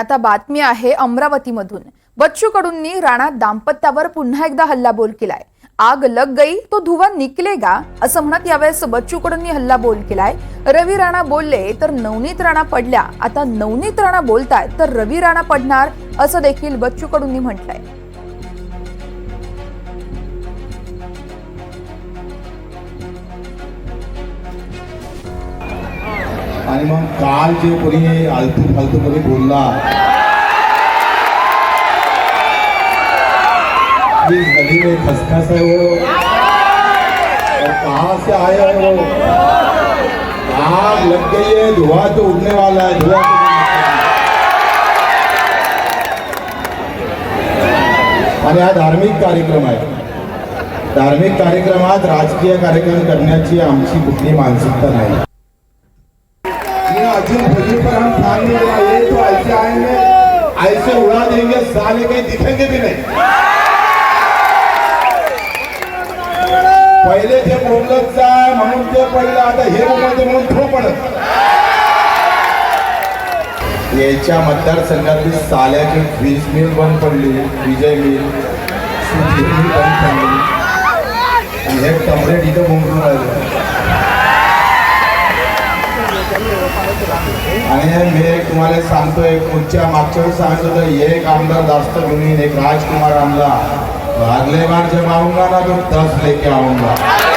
आता बातमी आहे अमरावतीमधून. बच्चू कडूंनी राणा दाम्पत्यावर पुन्हा एकदा हल्लाबोल केलाय. आग लग गई तो धुवा निकलेगा असं म्हणत यावेळेस बच्चू कडूंनी हल्लाबोल केलाय. रवी राणा बोलले तर नवनीत राणा पडल्या. आता नवनीत राणा बोलतायत तर रवी राणा पडणार असं देखील बच्चू कडूंनी म्हटलंय. आणि मग काल जे कोणी आलतू फालतू कोणी बोलला. की नदी में खसखस है वो और कहाँ से आया है वो आग लग गई है, धुआँ तो उड़ने वाला है. धुआँ तो आणि हा धार्मिक कार्यक्रम आहे. धार्मिक कार्यक्रमात राजकीय कार्यक्रम करना करण्याची आमची कुठली मानसिकता नाही. ये अर्जुन फजूल पर हम ध्यान नहीं देना ये तो ऐसे आएंगे ऐसे उड़ा देंगे साले कहीं दिखेंगे भी नहीं. पहिले ते बोलत जाय म्हणून ते पडलं आता हे बोलते म्हणून तो पडत. याच्या मतदारसंघातली साल्याची वीज मिल बंद पडली विजय मिल सुधीर मिल बंद पडली. आणि हे टमरेट इथं बोंबून राहिलं. आणि मी एक तुम्हाला सांगतोय पुढच्या मागच्या वेळेस सांगत होतं एक आमदार जास्त घेऊन एक राजकुमार आणला अगले बार जब आऊंगा ना तो दस लेके आऊंगा